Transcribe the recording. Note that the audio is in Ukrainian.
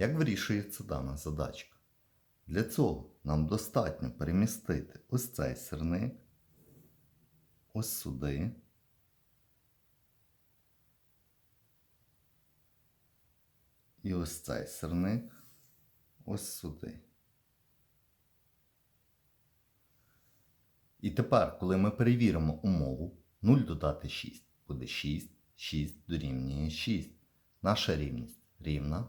Як вирішується дана задачка? Для цього нам достатньо перемістити ось цей сірник, ось сюди. І ось цей сірник ось сюди. І тепер, коли ми перевіримо умову, 0 додати 6 буде 6, 6 дорівнює 6. Наша рівність рівна.